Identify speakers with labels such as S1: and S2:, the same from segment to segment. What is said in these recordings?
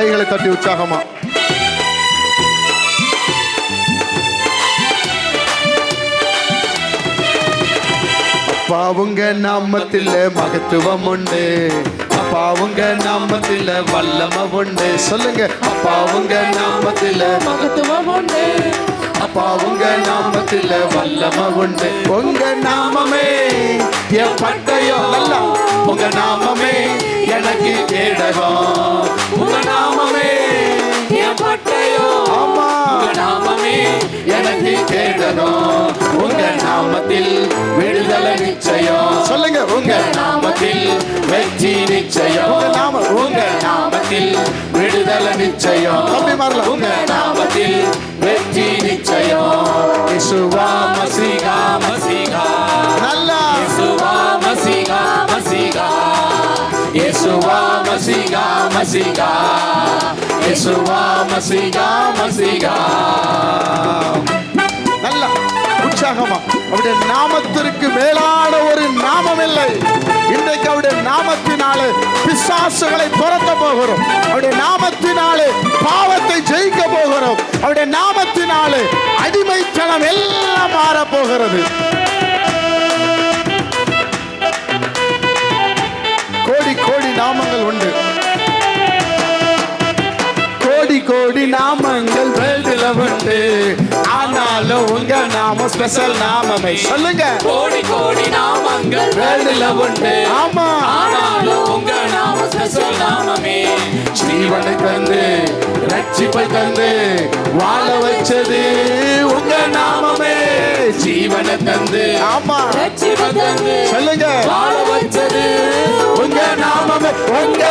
S1: கைகளை தட்டி உற்சாகமா. அப்பா உங்க நாமத்தில் மகத்துவம் உண்டு. அப்பா உங்க நாமத்தில் வல்லம உண்டு. சொல்லுங்க. அப்பா உங்க நாமத்தில்
S2: மகத்துவம் உண்டு.
S1: அப்பா உங்க நாமத்தில் வல்லம உண்டு. உங்க நாமமே என் பட்டயம் உங்க நாமமே எனக்கு கேடகம் உங்க நாமமே
S2: என் பட்டயோ. உங்க நாமமே
S1: எனக்கு கேடகம் உங்க நாமத்தில் விடுதலை நிச்சயம் சொல்லுங்க உங்க நாமத்தில் வெற்றி நிச்சயம் உங்க நாம உங்க நாமத்தில் விடுதலை நிச்சயம் அப்படி மாறல. உங்க நாமத்தில் வெற்றி நிச்சயம் இசுவா மசிகா
S2: மசிகா. இயேசுவா மசிகா மசிகா
S1: இயேசுவா மசிகா மசிகா நல்ல உற்சாகமா. அவருடைய நாமத்திற்கு மேலான ஒரு நாமம் இல்லை. இன்றைக்கு அவருடைய நாமத்தினாலே பிசாசுகளை துரத்த போகிறோம். அவருடைய நாமத்தினாலே பாவத்தை ஜெயிக்க போகிறோம். அவருடைய நாமத்தினாலே அடிமைத்தனம் எல்லாம் மாற போகிறது. நாமங்கள் வேல்டுல உண்டு ஆனாலும் உங்க நாமம் ஸ்பெஷல் நாமமே. சொல்லுங்க.
S2: கோடி கோடி நாமங்கள்
S1: வேல்டுல உண்டு ஆமா.
S2: ஆனாலும் உங்க நாம ஸ்பெஷல் நாமமே.
S1: ஜீவனை தந்து ரட்சிப்பை தந்து வாழ வச்சது உங்க நாமமே. ஜீவனை தந்து ஆமா.
S2: ரட்சிப்பதற்கு
S1: சொல்லுங்க.
S2: வாழ வச்சது
S1: உங்க நாமமே. உங்க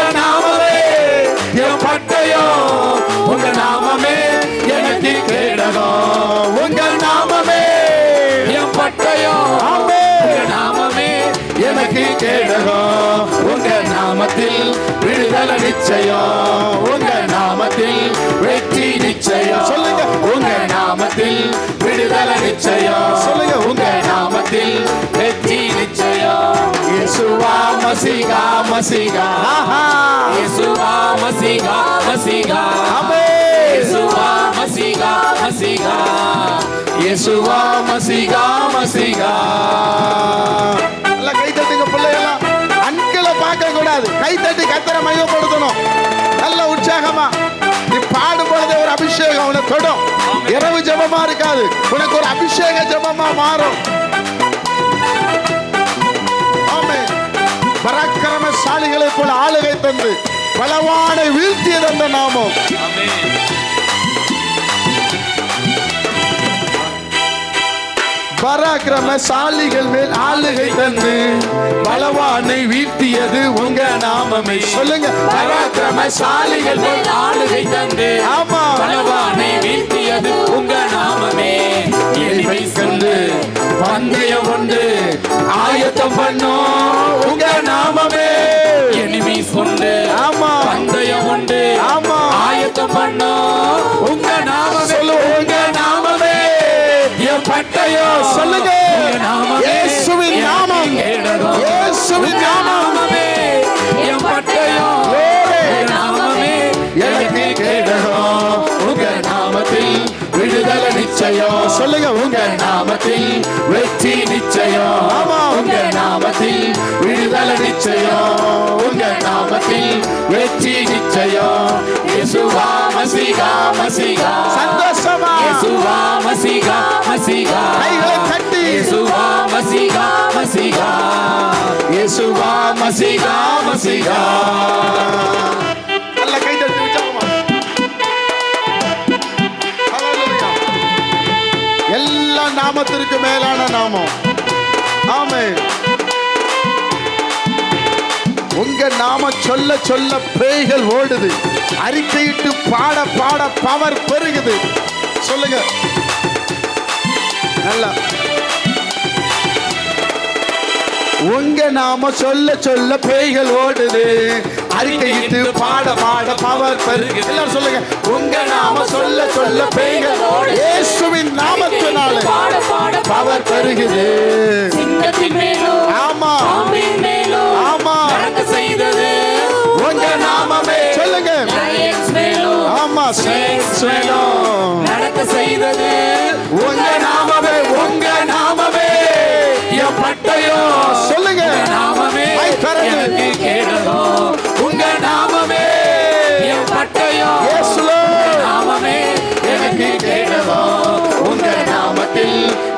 S1: கேடகம் உங்க நாமத்தில் விடுதலை நிச்சயம். உங்க நாமத்தில் வெற்றி நிச்சயம். சொல்லுங்க. உங்க நாமத்தில் விடுதலை நிச்சயம். சொல்லுங்க. உங்க நாமத்தில் வெற்றி நிச்சயம். இயேசுவா மசிகா மசிகா.
S2: இயேசுவா மசிகா மசிகா. இயேசுவா மசிகா மசிகா.
S1: இயேசுவா மசிகா மசிகா. உற்சாகமா நீ பாடும் பொழுது ஒரு அபிஷேகம் உன்னை தொடும் இரவு ஜெபமா இருக்காது. உனக்கு ஒரு அபிஷேக ஜெபமா மாறும். பராக்கிரமசாலிகளை போல ஆளுகை தந்து பலவானை வீழ்த்தியது அந்த நாமம்
S2: ஆமென்
S1: பராக்கிரமசாலிகள் மேல் ஆளுகை தந்து பலவானை வீழ்த்தியது உங்க நாமமே. சொல்லுங்க.
S2: பராக்கிரமசாலிகள் மேல் ஆளுகை தந்து
S1: ஆமா.
S2: பலவானை வீழ்த்தியது உங்க நாமமே. எளிமை
S1: கண்டு பந்தயம் கொண்டு ஆயத்தம் பண்ணோம் உங்க நாமமே.
S2: எனிமி கொண்டு
S1: ஆமா.
S2: பந்தயம் உண்டு.
S1: ஆமா. என் பட்டயம் சொல்லுங்க
S2: உங்க
S1: நாமத்தில் வெற்றி நிச்சயம். ஆமா உங்க நாமத்தில் விடுதலை நிச்சயம். உங்க நாமத்தில் வெற்றி நிச்சயம்.
S2: இயேசுவா மசிகா மசிகா.
S1: சந்தோஷமா?
S2: இயேசுவா மசிகா மசிகா.
S1: கைகளை தட்டி.
S2: இயேசுவா மசிகா மசிகா.
S1: இயேசுவா மசிகா மசிகா. நாமத்திற்கு மேலான நாமம். ஆமே உங்க நாம சொல்ல சொல்ல பேய்கள் ஓடுது. அறிக்கையிட்டு பாட பாட பவர் பெருகுது. சொல்லுங்க. நல்லா. உங்க நாம சொல்ல சொல்ல பேய்கள் ஓடுது. அறிக்கையிட்டு பாட பாட பவர் எல்லாரும் சொல்லுங்க உங்க நாம சொல்ல சொல்ல பேய்கள் இயேசுவின் நாமத்தினால
S2: பாட பாட
S1: பவர் பெருகுது ஆமா. ஆமா.
S2: செய்தது
S1: உங்க நாமமே. சொல்லுங்க.
S2: மேலும் நடக்க செய்தது உங்க நாமமே. உங்க நாமமே. என் பட்டயம்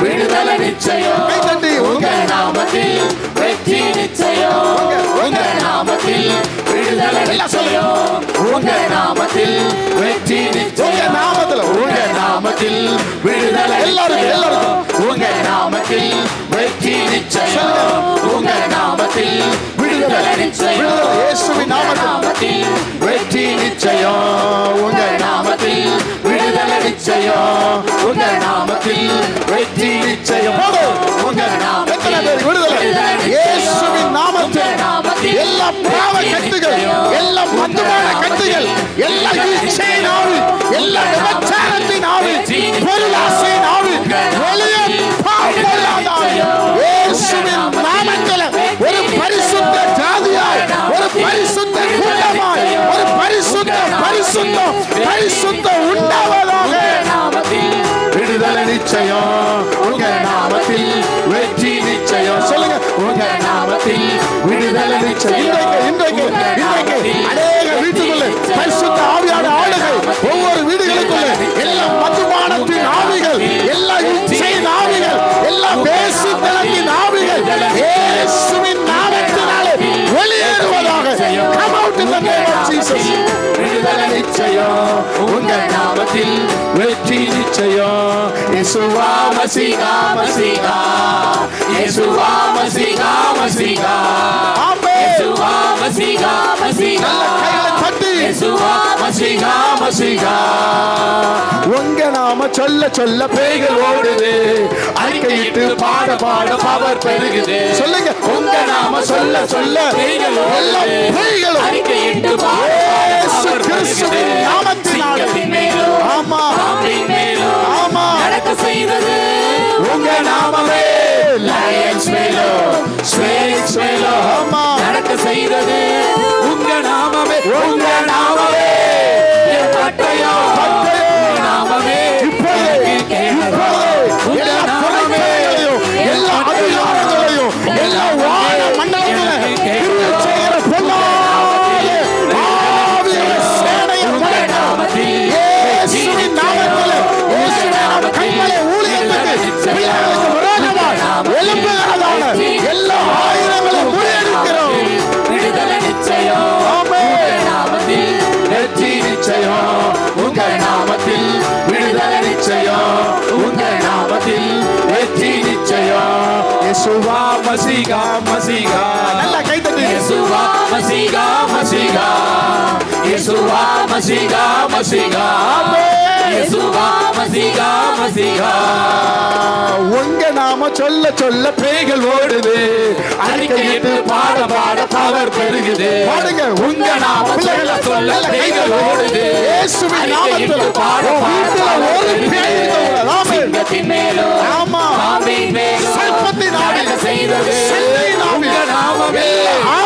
S2: விடுதலை நிச்சயம்.
S1: கை தட்டி,
S2: உங்க.
S1: உங்க-
S2: நாமத்தில் வெற்றி நிச்சயம். உங்க நாமத்தில் விடுதலை நிச்சயம். உங்க நாமத்தில் வெற்றி நிச்சயம்.
S1: உங்க நாமத்துல, உங்க-
S2: உங்க நாமத்தில் விடுதலை
S1: எல்லாரும்,
S2: நிச்சயம்.
S1: எல்லாரும்.
S2: உங்க நாமத்தில் வெற்றி நிச்சயம். உங்க நாமத்தில் விடுதலை நிச்சயம்.
S1: விடுதலை இயேசுவின்
S2: உங்க
S1: நாமத்தில்.
S2: நாமத்தில் வெற்றி நிச்சயம். உங்க. நாமத்தில் விடுதலை நிச்சயம் உங்க நாமத்தில் வெற்றி நிச்சயம்
S1: போடு.
S2: உங்க நாமத்தில்
S1: விடுதலை நாமத்தில் எல்லா பாவ கட்டுகள். எல்லா
S2: நாமத்தில்
S1: கட்டுகள்
S2: நிச்சயம். உங்க நாமத்தில் வெற்றி நிச்சயம்.
S1: சொல்லுங்க.
S2: உங்க நாமத்தில் விடுதலை நிச்சயம்.
S1: இன்றைக்கு
S2: இயேசுவா மசிகா மசிகா. இயேசுவா மசிகா மசிகா. இயேசுவா மசிகா மசிகா. இயேசுவா மசிகா மசிகா.
S1: உங்க நாம சொல்ல சொல்ல
S2: பேய்கள் ஓடுது. அறிக்கையிட்டு பாட பாட பவர் பெருகுது.
S1: சொல்லுங்க.
S2: உங்க நாம சொல்ல சொல்ல பேய்கள் ஓடுது. அறிக்கையிட்டு பாட
S1: கிறிஸ்துவின்
S2: பெருகுது. செய்தது உங்க நாமமே. லயன்ஸ் மேலும் ஸ்வேக்ஸ் மேலும் நடக்க செய்தது. மசிகா.
S1: நல்லா.
S2: இயேசுவா மசிகா மசிகா. இயேசுவா மசிகா மசிகா. இயேசுவா மசிகா மசிகா.
S1: உங்க நாம சொல்ல சொல்ல
S2: பேய்கள் ஓடுது. அறிக்கையிட்டு பாட பாட பவர் பெருகுது.
S1: பாடுங்க.
S2: உங்க நாம சொல்ல சொல்ல பேய்கள் ஓடுது.
S1: இயேசுவின் நாமத்தில்
S2: பாட பாட
S1: ஒரு. பேய் ஆமா.
S2: மேலும்
S1: சர்ப்பத்தின்
S2: செய்தது. நாமமே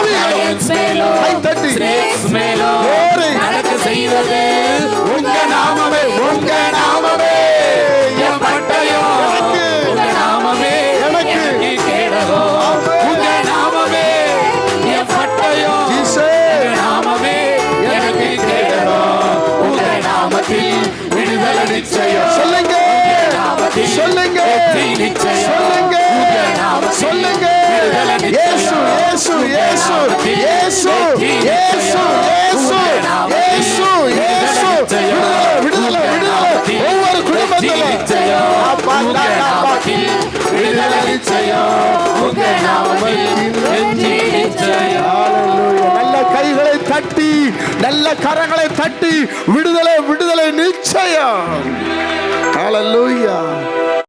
S2: lions மேலும்
S1: கை தட்டி.
S2: snakes மேலும்
S1: Glory.
S2: நடக்க செய்தது. உங்க நாமமே உங்க நாமமே. என் பட்டயம்
S1: எனக்கு.
S2: உங்க நாமமே.
S1: எனக்கு.
S2: எனக்கு கேடகம்
S1: ஆமென்.
S2: உங்க நாமமே. என் பட்டயம்
S1: ஜீசஸ்.
S2: உங்க நாமமே. எனக்கு கேடகம் உங்க நாமத்தில் விடுதலை நிச்சயம்.
S1: சொல்லுங்க.
S2: நாமத்தில்
S1: சொல்லுங்க.
S2: நிச்சயம்.
S1: இயேசு இயேசு இயேசு
S2: நாமத்தில்
S1: இயேசு
S2: வெற்றி
S1: இயேசு
S2: நிச்சயம்.
S1: இயேசு இயேசு
S2: விடுதலை
S1: விடுதலை ஒவ்வொரு குடும்பத்திலும்
S2: விடுதலை
S1: நல்ல கைகளை தட்டி நல்ல கரங்களை தட்டி விடுதலை விடுதலை நிச்சயம். Hallelujah.